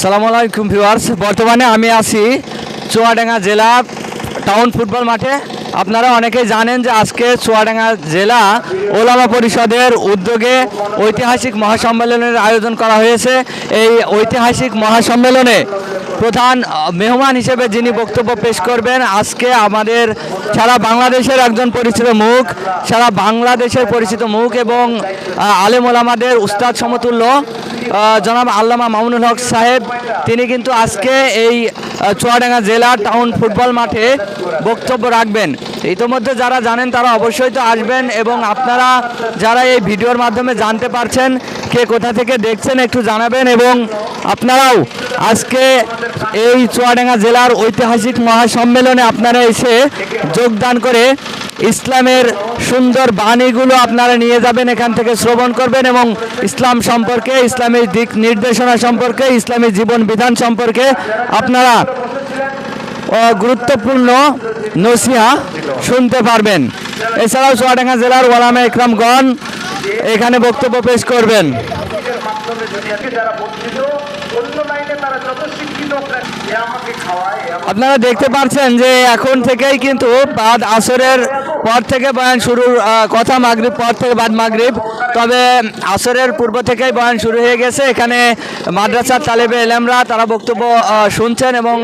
আসসালামু আলাইকুম ভিউয়ার্স। বর্তমানে আমি আছি চুয়াডাঙ্গা জেলা টাউন ফুটবল মাঠে। আপনারা অনেকেই জানেন যে আজকে চুয়াডাঙ্গা জেলা ওলামা পরিষদের উদ্যোগে ঐতিহাসিক মহাসম্মেলনের আয়োজন করা হয়েছে। এই ঐতিহাসিক মহাসম্মেলনে প্রধান মেহমান হিসেবে যিনি বক্তব্য পেশ করবেন, আজকে আমাদের সারা বাংলাদেশের একজন পরিচিত মুখ, সারা বাংলাদেশের পরিচিত মুখ এবং আলেম ওলামাদের উস্তাদ সমতুল্য জনাব আল্লামা মামুনুল হক সাহেব, তিনি কিন্তু আজকে এই চুয়াডাঙ্গা জেলা টাউন ফুটবল মাঠে বক্তব্য রাখবেন। ইতোমধ্যে যারা জানেন তারা অবশ্যই তো আসবেন এবং আপনারা যারা এই ভিডিওর মাধ্যমে জানতে পারছেন, কে কোথা থেকে দেখছেন একটু জানাবেন এবং আপনারাও আজকে এই চুয়াডাঙ্গা জেলার ঐতিহাসিক মহাসম্মেলনে আপনারা এসে যোগদান করে ইসলামের সুন্দর বাণীগুলো আপনারা নিয়ে যাবেন, এখান থেকে শ্রবণ করবেন এবং ইসলাম সম্পর্কে ইসলামের দিক নির্দেশনা সম্পর্কে, ইসলামী জীবন বিধান সম্পর্কে আপনারা গুরুত্বপূর্ণ নসিহা শুনতে পারবেন। এছাড়াও চুয়াডাঙ্গা জেলার ওয়ালামা ইকরামগণ এখানে বক্তব্য পেশ করবেন। যারা বঞ্চিত, অন্য লাইনে তারা আপনারা দেখতে পাচ্ছেন যে এখন থেকেই কিন্তু বাদ আসরের পর থেকে বয়ান শুরুর কথা মাগরীব পর থেকে বাদ মাগরীব। তবে আসরের পূর্ব থেকেই বয়ান শুরু হয়ে গেছে। এখানে মাদ্রাসার তালেবে এলেমরা তারা বক্তব্য শুনছেন এবং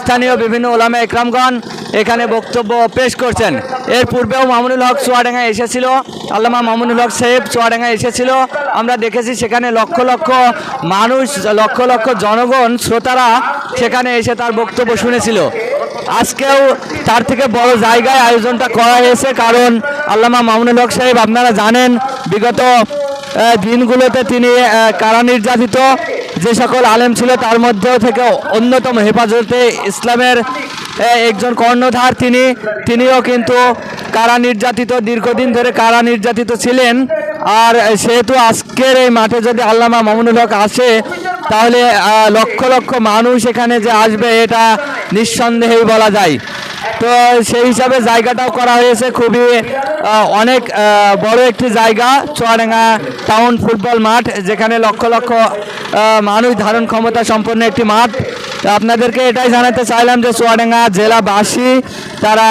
স্থানীয় বিভিন্ন ওলামে একরামগণ এখানে বক্তব্য পেশ করছেন। এর পূর্বেও মামুনুল হক চুয়াডাঙ্গায় এসেছিল। আল্লামা মামুনুল হক সাহেব চুয়াডাঙ্গায় এসেছিল। আমরা দেখেছি সেখানে লক্ষ লক্ষ মানুষ, লক্ষ লক্ষ জনগণ, শ্রোতারা সেখানে এসে তার বক্তব্য শুনেছিল। আজকেও তার থেকে বড় জায়গায় আয়োজনটা করা হয়েছে কারণ আল্লামা মামুনুল হক সাহেব আপনারা জানেন, বিগত দিনগুলোতে তিনি কারা নির্যাতিত, যে সকল আলেম ছিল তার মধ্যেও থেকে অন্যতম হেফাজতে ইসলামের একজন কর্ণধার, তিনি, তিনিও কিন্তু কারা নির্যাতিত, দীর্ঘদিন ধরে কারা নির্যাতিত ছিলেন। আর সেহেতু আজকের এই মাঠে যদি আল্লামা মামুনুল হক আসে, তাহলে লক্ষ লক্ষ মানুষ এখানে যে আসবে, এটা নিঃসন্দেহেই বলা যায়। তো সেই হিসাবে জায়গাটাও করা হয়েছে খুবই অনেক বড় একটি জায়গা, চুয়াডাঙ্গা টাউন ফুটবল মাঠ, যেখানে লক্ষ লক্ষ মানুষ ধারণ ক্ষমতা সম্পন্ন একটি মাঠ। তো আপনাদেরকে এটাই জানাতে চাইলাম যে চুয়াডাঙ্গা জেলাবাসী তারা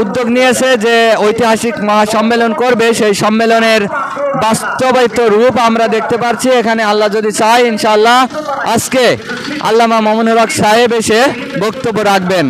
উদ্যোগ নিয়েছে যে ঐতিহাসিক মহাসম্মেলন করবে। সেই সম্মেলনের বাস্তবায়িত রূপ আমরা দেখতে পাচ্ছি এখানে আল্লাহ যদি চায়, ইনশাআল্লাহ আজকে আল্লামা মামুনুল হক সাহেব এসে বক্তব্য রাখবেন।